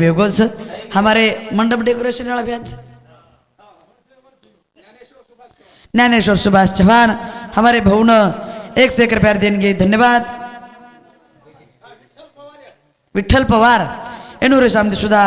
बेवकूफ हमारे मंडप डेकोरेशन वाला ब्याज ज्ञानेश्वर सुभाष चौहान हमारे भाऊ न एक से एक रुपया धन्यवाद। विठ्ठल पवार एनुरे शामती सुद्धा